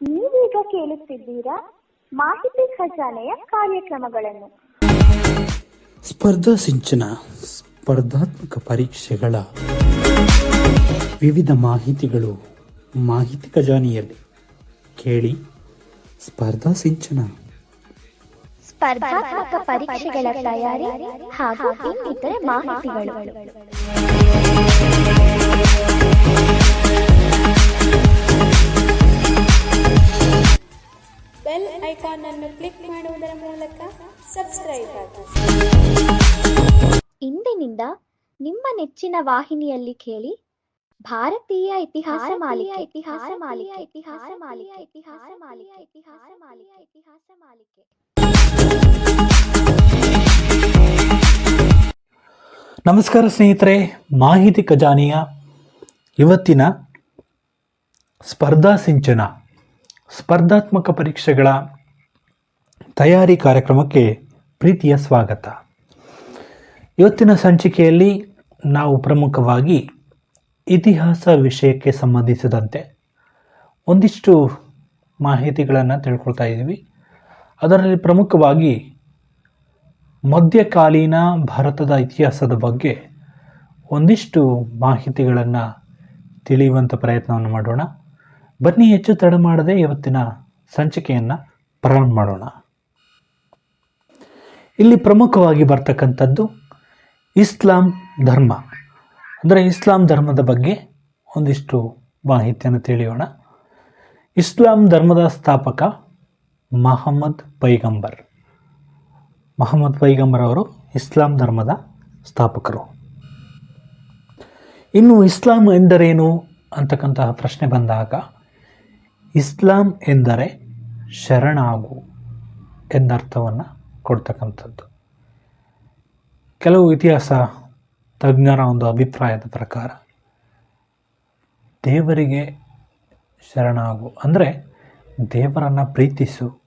ನೀವೀಗ ಕೇಳುತ್ತಿದ್ದೀರಾ ಮಾಹಿತಿ ಖಜಾನೆಯ ಕಾರ್ಯಕ್ರಮಗಳನ್ನು. ಸ್ಪರ್ಧಾ ಸಿಂಚನ ಸ್ಪರ್ಧಾತ್ಮಕ ಪರೀಕ್ಷೆಗಳ ವಿವಿಧ ಮಾಹಿತಿಗಳು. ಮಾಹಿತಿ ಖಜಾನೆಯಲ್ಲಿ ಕೇಳಿ ಸ್ಪರ್ಧಾ ಸಿಂಚನ. ಸ್ಪರ್ಧಾತ್ಮಕ ಪರೀಕ್ಷೆಗಳ ತಯಾರಿ ಹಾಗೂ ಇನ್ನಿತರೆ ಮಾಹಿತಿಗಳು. ಬೆಲ್ ಐಕಾನ್ ಅನ್ನು ಕ್ಲಿಕ್ ಮಾಡುವುದರ ಮೂಲಕ ಸಬ್ಸ್ಕ್ರೈಬ್ ಆಗಿ. ಇಂದಿನಿಂದ ನಿಮ್ಮ ನೆಚ್ಚಿನ ವಾಹಿನಿಯಲ್ಲಿ ಕೇಳಿ ಭಾರತೀಯ ಇತಿಹಾಸ ಮಾಲಿಕೆ ಇತಿಹಾಸ ಮಾಲಿಕೆ ಇತಿಹಾಸ ಮಾಲಿಕೆ ಇತಿಹಾಸ ಮಾಲಿಕೆ ಇತಿಹಾಸ ಮಾಲಿಕೆ. ಇತಿಹಾಸ ಮಾಲಿಕೆ. ನಮಸ್ಕಾರ ಸ್ನೇಹಿತರೆ ಮಾಹಿತಿ ಖಜಾನೆಯ ಇವತ್ತಿನ ಸ್ಪರ್ಧಾ ಸಿಂಚನ. ಸ್ಪರ್ಧಾತ್ಮಕ ಪರೀಕ್ಷೆಗಳ ತಯಾರಿ ಕಾರ್ಯಕ್ರಮಕ್ಕೆ ಪ್ರೀತಿಯ ಸ್ವಾಗತ. ಇವತ್ತಿನ ಸಂಚಿಕೆಯಲ್ಲಿ ನಾವು ಪ್ರಮುಖವಾಗಿ ಇತಿಹಾಸ ವಿಷಯಕ್ಕೆ ಸಂಬಂಧಿಸಿದಂತೆ ಒಂದಿಷ್ಟು ಮಾಹಿತಿಗಳನ್ನು ತಿಳ್ಕೊಳ್ತಾ ಇದ್ದೀವಿ. ಅದರಲ್ಲಿ ಪ್ರಮುಖವಾಗಿ ಮಧ್ಯಕಾಲೀನ ಭಾರತದ ಇತಿಹಾಸದ ಬಗ್ಗೆ ಒಂದಿಷ್ಟು ಮಾಹಿತಿಗಳನ್ನು ತಿಳಿಯುವಂಥ ಪ್ರಯತ್ನವನ್ನು ಮಾಡೋಣ. ಬನ್ನಿ ಹೆಚ್ಚು ತಡ ಮಾಡದೆ ಇವತ್ತಿನ ಸಂಚಿಕೆಯನ್ನು ಪ್ರಾರಂಭ ಮಾಡೋಣ. ಇಲ್ಲಿ ಪ್ರಮುಖವಾಗಿ ಬರ್ತಕ್ಕಂಥದ್ದು ಇಸ್ಲಾಂ ಧರ್ಮ. ಅಂದರೆ ಇಸ್ಲಾಂ ಧರ್ಮದ ಬಗ್ಗೆ ಒಂದಿಷ್ಟು ಮಾಹಿತಿಯನ್ನು ತಿಳಿಯೋಣ. ಇಸ್ಲಾಂ ಧರ್ಮದ ಸ್ಥಾಪಕ ಮಹಮ್ಮದ್ ಪೈಗಂಬರ್. ಮಹಮ್ಮದ್ ಪೈಗಂಬರ್ ಅವರು ಇಸ್ಲಾಂ ಧರ್ಮದ ಸ್ಥಾಪಕರು. ಇನ್ನು ಇಸ್ಲಾಂ ಎಂದರೇನು ಅಂತಕ್ಕಂತಹ ಪ್ರಶ್ನೆ ಬಂದಾಗ ಇಸ್ಲಾಂ ಎಂದರೆ ಶರಣಾಗು ಎಂದರ್ಥವನ್ನು ಕೊಡ್ತಕ್ಕಂಥದ್ದು. ಕೆಲವು ಇತಿಹಾಸ ತಜ್ಞರ ಒಂದು ಅಭಿಪ್ರಾಯದ ಪ್ರಕಾರ ದೇವರಿಗೆ ಶರಣಾಗು ಅಂದರೆ ದೇವರನ್ನು ಪ್ರೀತಿಸು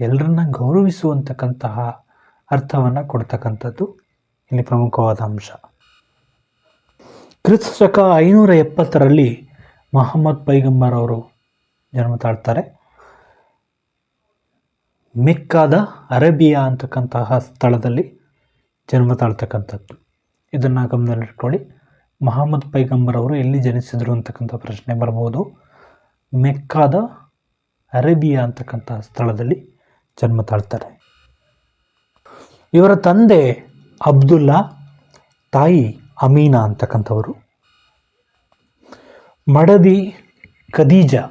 ಎಲ್ಲರನ್ನ ಗೌರವಿಸುವಂತಕ್ಕಂತಹ ಅರ್ಥವನ್ನು ಕೊಡ್ತಕ್ಕಂಥದ್ದು ಇಲ್ಲಿ ಪ್ರಮುಖವಾದ ಅಂಶ. ಕ್ರಿಸ್ತ ಶಕ ಐನೂರ ಎಪ್ಪತ್ತರಲ್ಲಿ ಮಹಮ್ಮದ್ ಪೈಗಂಬರ್ ಅವರು ಜನ್ಮ ತಾಳ್ತಾರೆ ಮೆಕ್ಕಾದ ಅರೇಬಿಯಾ ಅಂತಕ್ಕಂತಹ ಸ್ಥಳದಲ್ಲಿ ಜನ್ಮ ತಾಳ್ತಕ್ಕಂಥದ್ದು ಇದನ್ನು ಗಮನದಲ್ಲಿಟ್ಕೊಳ್ಳಿ. ಮಹಮ್ಮದ್ ಪೈಗಂಬರ್ ಅವರು ಎಲ್ಲಿ ಜನಿಸಿದರು ಅಂತಕ್ಕಂಥ ಪ್ರಶ್ನೆ ಬರ್ಬೋದು. ಮೆಕ್ಕಾದ ಅರೇಬಿಯಾ ಅಂತಕ್ಕಂತಹ ಸ್ಥಳದಲ್ಲಿ ಜನ್ಮ ತಾಳ್ತಾರೆ ಇವರ ತಂದೆ ಅಬ್ದುಲ್ಲಾ, ತಾಯಿ ಅಮೀನಾ ಅಂತಕ್ಕಂಥವರು. ಮಡದಿ ಖದೀಜಾ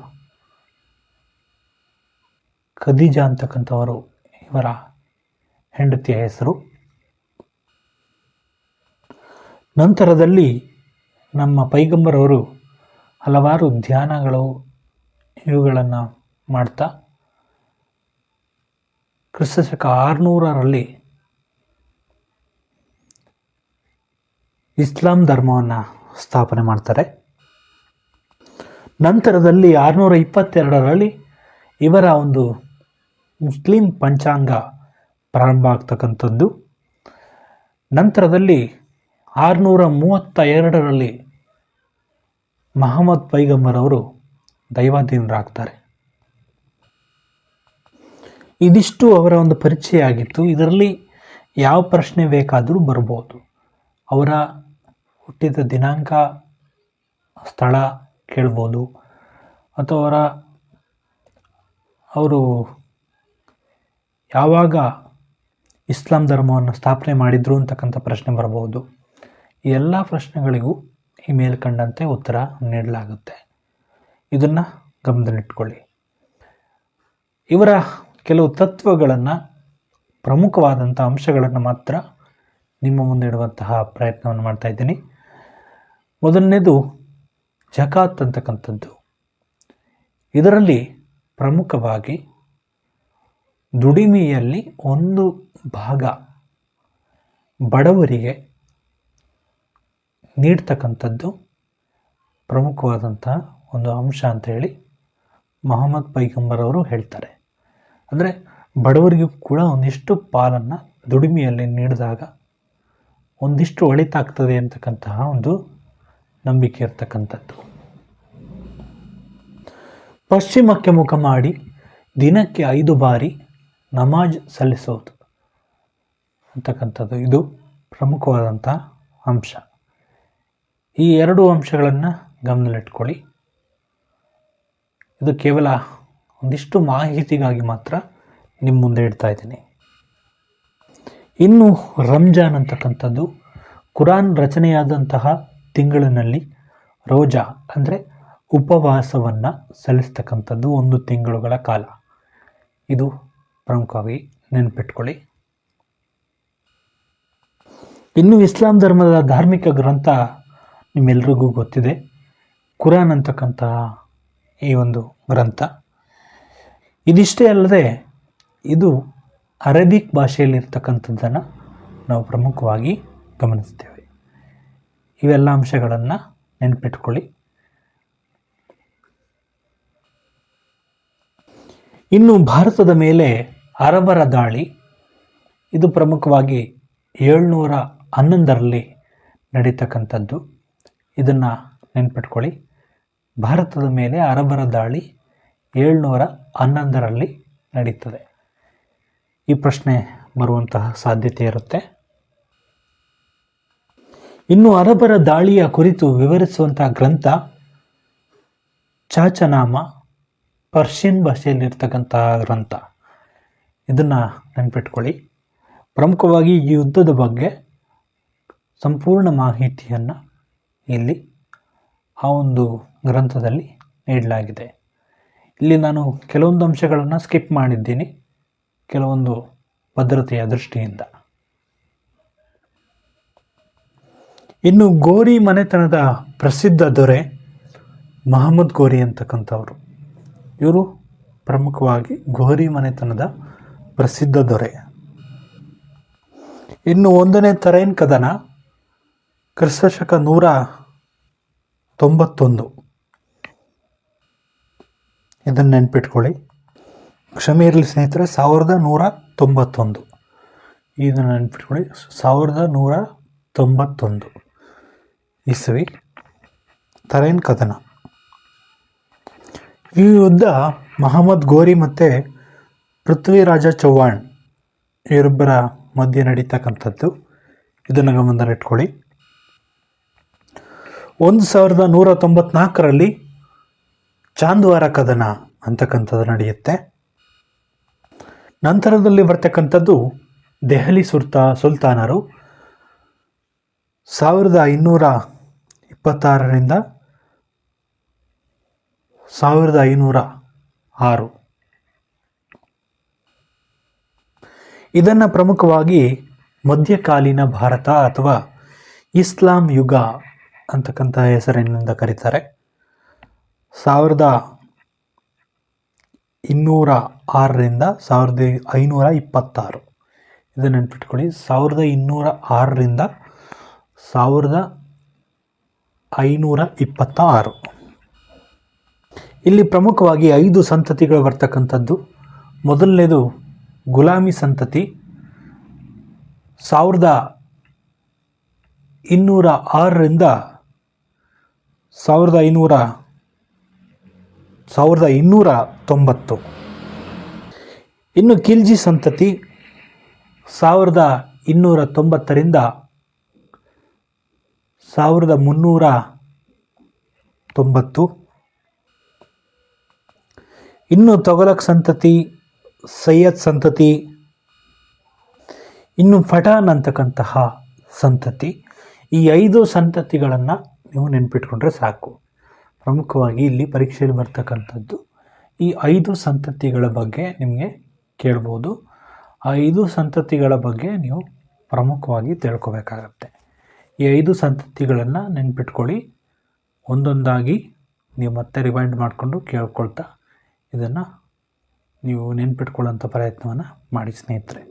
ಖದೀಜಾ ಅಂತಕ್ಕಂಥವರು ಇವರ ಹೆಂಡತಿಯ ಹೆಸರು. ನಂತರದಲ್ಲಿ ನಮ್ಮ ಪೈಗಂಬರವರು ಹಲವಾರು ಧ್ಯಾನಗಳು ಇವುಗಳನ್ನು ಮಾಡ್ತಾ, ಕ್ರಿಸ್ತಶಕ ಆರುನೂರರಲ್ಲಿ ಇಸ್ಲಾಂ ಧರ್ಮವನ್ನು ಸ್ಥಾಪನೆ ಮಾಡ್ತಾರೆ. ನಂತರದಲ್ಲಿ ಆರುನೂರ ಇಪ್ಪತ್ತೆರಡರಲ್ಲಿ ಇವರ ಒಂದು ಮುಸ್ಲಿಂ ಪಂಚಾಂಗ ಪ್ರಾರಂಭ ಆಗ್ತಕ್ಕಂಥದ್ದು ನಂತರದಲ್ಲಿ ಆರುನೂರ ಮೂವತ್ತ ಎರಡರಲ್ಲಿ ಮಹಮ್ಮದ್ ಪೈಗಂಬರ್ ಅವರು ದೈವಾಧೀನರಾಗ್ತಾರೆ. ಇದಿಷ್ಟು ಅವರ ಒಂದು ಪರಿಚಯ ಆಗಿತ್ತು ಇದರಲ್ಲಿ ಯಾವ ಪ್ರಶ್ನೆ ಬೇಕಾದರೂ ಬರ್ಬೋದು ಅವರ ಹುಟ್ಟಿದ ದಿನಾಂಕ, ಸ್ಥಳ ಕೇಳ್ಬೋದು. ಅಥವಾ ಅವರ ಅವರು ಯಾವಾಗ ಇಸ್ಲಾಂ ಧರ್ಮವನ್ನು ಸ್ಥಾಪನೆ ಮಾಡಿದ್ರು ಅಂತಕ್ಕಂಥ ಪ್ರಶ್ನೆ ಬರಬಹುದು ಈ ಎಲ್ಲ ಪ್ರಶ್ನೆಗಳಿಗೂ ಈ ಮೇಲ್ಕಂಡಂತೆ ಉತ್ತರ ನೀಡಲಾಗುತ್ತೆ. ಇದನ್ನು ಗಮನದಲ್ಲಿಟ್ಕೊಳ್ಳಿ. ಇವರ ಕೆಲವು ತತ್ವಗಳನ್ನು, ಪ್ರಮುಖವಾದಂಥ ಅಂಶಗಳನ್ನು ಮಾತ್ರ ನಿಮ್ಮ ಮುಂದೆ ಇಡುವಂತಹ ಪ್ರಯತ್ನವನ್ನು ಮಾಡ್ತಾ ಇದ್ದೀನಿ. ಮೊದಲನೇದು, ಜಕಾತ್ ಅಂತಕ್ಕಂಥದ್ದು. ಇದರಲ್ಲಿ ಪ್ರಮುಖವಾಗಿ ದುಡಿಮೆಯಲ್ಲಿ ಒಂದು ಭಾಗ ಬಡವರಿಗೆ ನೀಡ್ತಕ್ಕಂಥದ್ದು ಪ್ರಮುಖವಾದಂತಹ ಒಂದು ಅಂಶ ಅಂತ ಹೇಳಿ ಮೊಹಮ್ಮದ್ ಪೈಗಂಬರ್ ಅವರು ಹೇಳ್ತಾರೆ. ಅಂದರೆ ಬಡವರಿಗೂ ಕೂಡ ಒಂದಿಷ್ಟು ಪಾಲನ್ನು ದುಡಿಮೆಯಲ್ಲಿ ನೀಡಿದಾಗ ಒಂದಿಷ್ಟು ಒಳಿತಾಗ್ತದೆ ಅಂತಕ್ಕಂತಹ ಒಂದು ನಂಬಿಕೆ ಇರ್ತಕ್ಕಂಥದ್ದು. ಪಶ್ಚಿಮಕ್ಕೆ ಮುಖ ಮಾಡಿ ದಿನಕ್ಕೆ ಐದು ಬಾರಿ ನಮಾಜ್ ಸಲ್ಲಿಸೋದು ಅಂತಕ್ಕಂಥದ್ದು. ಇದು ಪ್ರಮುಖವಾದಂಥ ಅಂಶ. ಈ ಎರಡು ಅಂಶಗಳನ್ನು ಗಮನದಲ್ಲಿಟ್ಕೊಳ್ಳಿ. ಇದು ಕೇವಲ ಒಂದಿಷ್ಟು ಮಾಹಿತಿಗಾಗಿ ಮಾತ್ರ ನಿಮ್ಮ ಮುಂದೆ ಇಡ್ತಾ ಇದ್ದೀನಿ. ಇನ್ನು ರಂಜಾನ್ ಅಂತಕ್ಕಂಥದ್ದು ಕುರಾನ್ ರಚನೆಯಾದಂತಹ ತಿಂಗಳಿನಲ್ಲಿ ರೋಜಾ ಅಂದರೆ ಉಪವಾಸವನ್ನು ಸಲ್ಲಿಸ್ತಕ್ಕಂಥದ್ದು ಒಂದು ತಿಂಗಳುಗಳ ಕಾಲ. ಇದು ಪ್ರಮುಖವಾಗಿ ನೆನಪಿಟ್ಕೊಳ್ಳಿ. ಇನ್ನು ಇಸ್ಲಾಂ ಧರ್ಮದ ಧಾರ್ಮಿಕ ಗ್ರಂಥ ನಿಮ್ಮೆಲ್ರಿಗೂ ಗೊತ್ತಿದೆ. ಕುರಾನ್ ಅಂತಕ್ಕಂತಹ ಈ ಒಂದು ಗ್ರಂಥ. ಇದಿಷ್ಟೇ ಅಲ್ಲದೆ, ಇದು ಅರೇಬಿಕ್ ಭಾಷೆಯಲ್ಲಿರ್ತಕ್ಕಂಥದ್ದನ್ನು ನಾವು ಪ್ರಮುಖವಾಗಿ ಗಮನಿಸ್ತೇವೆ. ಇವೆಲ್ಲ ಅಂಶಗಳನ್ನು ನೆನಪಿಟ್ಕೊಳ್ಳಿ. ಇನ್ನು ಭಾರತದ ಮೇಲೆ ಅರಬರ ದಾಳಿ. ಇದು ಪ್ರಮುಖವಾಗಿ ಏಳ್ನೂರ ಹನ್ನೊಂದರಲ್ಲಿ ನಡೀತಕ್ಕಂಥದ್ದು. ಇದನ್ನು ನೆನ್ಪಿಟ್ಕೊಳ್ಳಿ. ಭಾರತದ ಮೇಲೆ ಅರಬರ ದಾಳಿ ಏಳ್ನೂರ ಹನ್ನೊಂದರಲ್ಲಿ ನಡೀತದೆ. ಈ ಪ್ರಶ್ನೆ ಬರುವಂತಹ ಸಾಧ್ಯತೆ ಇರುತ್ತೆ. ಇನ್ನು ಅರಬರ ದಾಳಿಯ ಕುರಿತು ವಿವರಿಸುವಂತಹ ಗ್ರಂಥ ಚಾಚನಾಮ ಪರ್ಷಿಯನ್ ಭಾಷೆಯಲ್ಲಿರ್ತಕ್ಕಂತಹ ಗ್ರಂಥ. ಇದನ್ನು ನೆನಪಿಟ್ಕೊಳ್ಳಿ. ಪ್ರಮುಖವಾಗಿ ಈ ಯುದ್ಧದ ಬಗ್ಗೆ ಸಂಪೂರ್ಣ ಮಾಹಿತಿಯನ್ನು ಇಲ್ಲಿ ಆ ಒಂದು ಗ್ರಂಥದಲ್ಲಿ ನೀಡಲಾಗಿದೆ. ಇಲ್ಲಿ ನಾನು ಕೆಲವೊಂದು ಅಂಶಗಳನ್ನು ಸ್ಕಿಪ್ ಮಾಡಿದ್ದೀನಿ. ಕೆಲವೊಂದು ಭದ್ರತೆಯ ದೃಷ್ಟಿಯಿಂದ. ಇನ್ನು ಗೋರಿ ಮನೆತನದ ಪ್ರಸಿದ್ಧ ದೊರೆ ಮಹಮ್ಮದ್ ಗೋರಿ ಅಂತಕ್ಕಂಥವ್ರು. ಇವರು ಪ್ರಮುಖವಾಗಿ ಗೋರಿ ಮನೆತನದ ಪ್ರಸಿದ್ಧ ದೊರೆ. ಇನ್ನು ಒಂದನೇ ತರೈನ್ ಕದನ? ಕ್ರಿಸ್ತಶಕ ನೂರ ತೊಂಬತ್ತೊಂದು. ಇದನ್ನು ನೆನ್ಪಿಟ್ಕೊಳ್ಳಿ. ಕ್ಷಮೆ ಇರಲಿ ಸ್ನೇಹಿತರೆ, ಸಾವಿರದ ನೂರ ತೊಂಬತ್ತೊಂದು. ಇದನ್ನು ನೆನ್ಪಿಟ್ಕೊಳ್ಳಿ. ಸಾವಿರದ ನೂರ ತೊಂಬತ್ತೊಂದು. ಇಸ್ವಿ, ತರೈನ್ ಕದನ? ಈ ಯುದ್ಧ ಮಹಮ್ಮದ್ ಗೋರಿ ಮತ್ತು ಪೃಥ್ವಿರಾಜ ಚೌಹಾಣ್ ಇವರಿಬ್ಬರ ಮಧ್ಯೆ ನಡೀತಕ್ಕಂಥದ್ದು. ಇದನ್ನು ಗಮನದಲ್ಲಿಟ್ಕೊಳ್ಳಿ ಒಂದು ಸಾವಿರದ ನೂರ ತೊಂಬತ್ನಾಲ್ಕರಲ್ಲಿ ಚಾಂದ್ವಾರ ಕದನ ಅಂತಕ್ಕಂಥದ್ದು ನಡೆಯುತ್ತೆ. ನಂತರದಲ್ಲಿ ಬರ್ತಕ್ಕಂಥದ್ದು ದೆಹಲಿ ಸುಲ್ತಾ ಸುಲ್ತಾನರು. ಸಾವಿರದ ಐನೂರ ಇಪ್ಪತ್ತಾರರಿಂದ ಸಾವಿರದ ಐನೂರ ಆರು. ಇದನ್ನು ಪ್ರಮುಖವಾಗಿ ಮಧ್ಯಕಾಲೀನ ಭಾರತ ಅಥವಾ ಇಸ್ಲಾಂ ಯುಗ ಅಂತಕ್ಕಂಥ ಹೆಸರಿನಿಂದ ಕರೀತಾರೆ. ಸಾವಿರದ ಇನ್ನೂರ ಆರರಿಂದ ಸಾವಿರದ ಐನೂರ ಇಪ್ಪತ್ತಾರು. ಇದನ್ನು ನೆನ್ಪಿಟ್ಕೊಳ್ಳಿ. ಸಾವಿರದ ಇನ್ನೂರ ಆರರಿಂದ ಸಾವಿರದ ಐನೂರ ಇಪ್ಪತ್ತ ಆರು ಇಲ್ಲಿ ಪ್ರಮುಖವಾಗಿ ಐದು ಸಂತತಿಗಳು ಬರ್ತಕ್ಕಂಥದ್ದು. ಮೊದಲನೇದು ಗುಲಾಮಿ ಸಂತತಿ ಸಾವಿರದ ಇನ್ನೂರ ಆರರಿಂದ ಸಾವಿರದ ಐನೂರ ಸಾವಿರದ ಇನ್ನೂರ ತೊಂಬತ್ತು. ಇನ್ನು ಕಿಲ್ಜಿ ಸಂತತಿ ಸಾವಿರದ ಇನ್ನೂರ ತೊಂಬತ್ತರಿಂದ ಸಾವಿರದ ಮುನ್ನೂರ ತೊಂಬತ್ತು. ಇನ್ನು ತೊಗಲಕ್ ಸಂತತಿ ಸೈಯದ್ ಸಂತತಿ, ಇನ್ನು ಫಟಾನ್ ಅಂತಕ್ಕಂತಹ ಸಂತತಿ, ಈ ಐದು ಸಂತತಿಗಳನ್ನು ನೀವು ನೆನ್ಪಿಟ್ಕೊಂಡ್ರೆ ಸಾಕು. ಪ್ರಮುಖವಾಗಿ ಇಲ್ಲಿ ಪರೀಕ್ಷೆಯಲ್ಲಿ ಬರ್ತಕ್ಕಂಥದ್ದು ಈ ಐದು ಸಂತತಿಗಳ ಬಗ್ಗೆ ನಿಮಗೆ ಕೇಳ್ಬೋದು. ಆ ಐದು ಸಂತತಿಗಳ ಬಗ್ಗೆ ನೀವು ಪ್ರಮುಖವಾಗಿ ತಿಳ್ಕೊಬೇಕಾಗತ್ತೆ. ಈ ಐದು ಸಂತತಿಗಳನ್ನು ನೆನ್ಪಿಟ್ಕೊಳ್ಳಿ. ಒಂದೊಂದಾಗಿ ನೀವು ಮತ್ತೆ ರಿಮೈಂಡ್ ಮಾಡಿಕೊಂಡು ಕೇಳ್ಕೊಳ್ತಾ ಇದನ್ನು ನೀವು ನೆನ್ಪಿಟ್ಕೊಳ್ಳೋಂಥ ಪ್ರಯತ್ನವನ್ನು ಮಾಡಿ ಸ್ನೇಹಿತರೆ.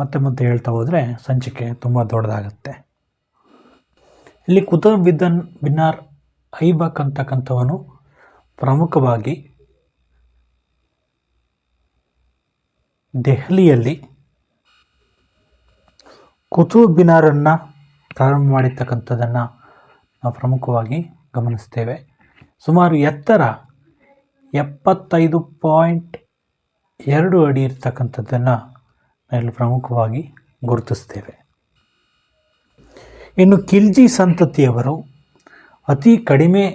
ಮತ್ತೆ ಮತ್ತೆ ಹೇಳ್ತಾ ಹೋದರೆ ಸಂಚಿಕೆ ತುಂಬ ದೊಡ್ಡದಾಗುತ್ತೆ. ಇಲ್ಲಿ ಕುತುಬ್ ಬಿದ್ದನ್ ಬಿನ್ನಾರ್ ಐಬಕ್ ಅಂತಕ್ಕಂಥವನು ಪ್ರಮುಖವಾಗಿ ದೆಹಲಿಯಲ್ಲಿ ಕುತುಬ್ ಬಿನಾರನ್ನು ಪ್ರಾರಂಭ ಮಾಡಿರ್ತಕ್ಕಂಥದ್ದನ್ನು ನಾವು ಪ್ರಮುಖವಾಗಿ ಗಮನಿಸ್ತೇವೆ. ಸುಮಾರು ಎತ್ತರ ಎಪ್ಪತ್ತೈದು ಪಾಯಿಂಟ್ ಎರಡು ಅಡಿ ಇರ್ತಕ್ಕಂಥದ್ದನ್ನು ನಾವಿಲ್ಲಿ ಪ್ರಮುಖವಾಗಿ ಗುರುತಿಸ್ತೇವೆ. ಇನ್ನು ಖಿಲ್ಜಿ ಸಂತತಿಯವರು ಅತಿ ಕಡಿಮೆ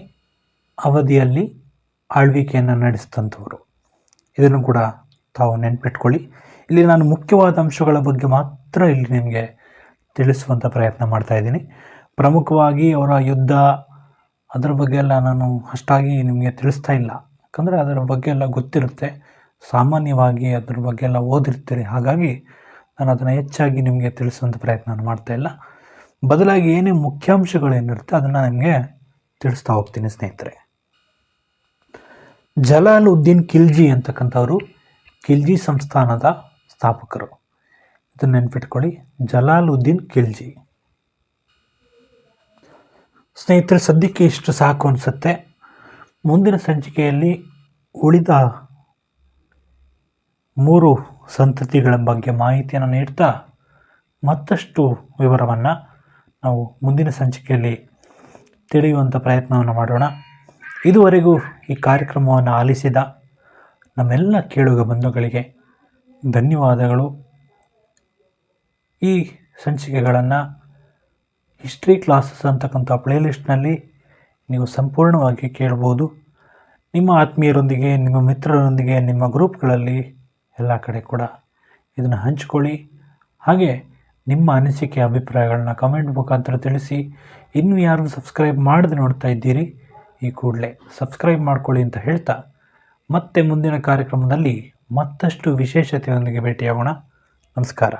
ಅವಧಿಯಲ್ಲಿ ಆಳ್ವಿಕೆಯನ್ನು ನಡೆಸಿದಂಥವರು. ಇದನ್ನು ಕೂಡ ತಾವು ನೆನ್ಪಿಟ್ಕೊಳ್ಳಿ. ಇಲ್ಲಿ ನಾನು ಮುಖ್ಯವಾದ ಅಂಶಗಳ ಬಗ್ಗೆ ಮಾತ್ರ ಇಲ್ಲಿ ನಿಮಗೆ ತಿಳಿಸುವಂಥ ಪ್ರಯತ್ನ ಮಾಡ್ತಾ ಇದ್ದೀನಿ. ಪ್ರಮುಖವಾಗಿ ಅವರ ಯುದ್ಧ, ಅದರ ಬಗ್ಗೆ ಎಲ್ಲ ನಾನು ಅಷ್ಟಾಗಿ ನಿಮಗೆ ತಿಳಿಸ್ತಾ ಇಲ್ಲ. ಯಾಕಂದರೆ ಅದರ ಬಗ್ಗೆ ಎಲ್ಲ ಗೊತ್ತಿರುತ್ತೆ. ಸಾಮಾನ್ಯವಾಗಿ ಅದ್ರ ಬಗ್ಗೆ ಎಲ್ಲ ಓದಿರ್ತೀರಿ. ಹಾಗಾಗಿ ನಾನು ಅದನ್ನು ಹೆಚ್ಚಾಗಿ ನಿಮಗೆ ತಿಳಿಸುವಂಥ ಪ್ರಯತ್ನ ಮಾಡ್ತಾ ಇಲ್ಲ. ಬದಲಾಗಿ ಏನೇ ಮುಖ್ಯಾಂಶಗಳೇನಿರುತ್ತೆ ಅದನ್ನು ನಿಮಗೆ ತಿಳಿಸ್ತಾ ಹೋಗ್ತೀನಿ ಸ್ನೇಹಿತರೆ. ಜಲಾಲುದ್ದೀನ್ ಖಿಲ್ಜಿ ಅಂತಕ್ಕಂಥವರು ಖಿಲ್ಜಿ ಸಂಸ್ಥಾನದ ಸ್ಥಾಪಕರು. ಇದನ್ನು ನೆನ್ಪಿಟ್ಕೊಳ್ಳಿ. ಜಲಾಲುದ್ದೀನ್ ಖಿಲ್ಜಿ. ಸ್ನೇಹಿತರೆ, ಸದ್ಯಕ್ಕೆ ಇಷ್ಟು ಸಾಕು ಅನಿಸುತ್ತೆ. ಮುಂದಿನ ಸಂಚಿಕೆಯಲ್ಲಿ ಉಳಿದ ಮೂರು ಸಂತತಿಗಳ ಬಗ್ಗೆ ಮಾಹಿತಿಯನ್ನು ನೀಡ್ತಾ ಮತ್ತಷ್ಟು ವಿವರವನ್ನು ನಾವು ಮುಂದಿನ ಸಂಚಿಕೆಯಲ್ಲಿ ತಿಳಿಯುವಂಥ ಪ್ರಯತ್ನವನ್ನು ಮಾಡೋಣ. ಇದುವರೆಗೂ ಈ ಕಾರ್ಯಕ್ರಮವನ್ನು ಆಲಿಸಿದ ನಮ್ಮೆಲ್ಲ ಕೇಳುಗ ಬಂಧುಗಳಿಗೆ ಧನ್ಯವಾದಗಳು. ಈ ಸಂಚಿಕೆಗಳನ್ನು ಹಿಸ್ಟ್ರಿ ಕ್ಲಾಸಸ್ ಅಂತಕ್ಕಂಥ ಪ್ಲೇಲಿಸ್ಟ್ನಲ್ಲಿ ನೀವು ಸಂಪೂರ್ಣವಾಗಿ ಕೇಳ್ಬೋದು. ನಿಮ್ಮ ಆತ್ಮೀಯರೊಂದಿಗೆ, ನಿಮ್ಮ ಮಿತ್ರರೊಂದಿಗೆ, ನಿಮ್ಮ ಗ್ರೂಪ್ಗಳಲ್ಲಿ ಎಲ್ಲ ಕಡೆ ಕೂಡ ಇದನ್ನು ಹಂಚ್ಕೊಳ್ಳಿ. ಹಾಗೆ ನಿಮ್ಮ ಅನಿಸಿಕೆ, ಅಭಿಪ್ರಾಯಗಳನ್ನ ಕಮೆಂಟ್ ಮುಖಾಂತರ ತಿಳಿಸಿ. ಇನ್ನು ಯಾರು ಸಬ್ಸ್ಕ್ರೈಬ್ ಮಾಡದೆ ನೋಡ್ತಾ ಇದ್ದೀರಿ, ಈ ಕೂಡಲೇ ಸಬ್ಸ್ಕ್ರೈಬ್ ಮಾಡ್ಕೊಳ್ಳಿ ಅಂತ ಹೇಳ್ತಾ ಮತ್ತೆ ಮುಂದಿನ ಕಾರ್ಯಕ್ರಮದಲ್ಲಿ ಮತ್ತಷ್ಟು ವಿಶೇಷತೆಯೊಂದಿಗೆ ಭೇಟಿಯಾಗೋಣ. ನಮಸ್ಕಾರ.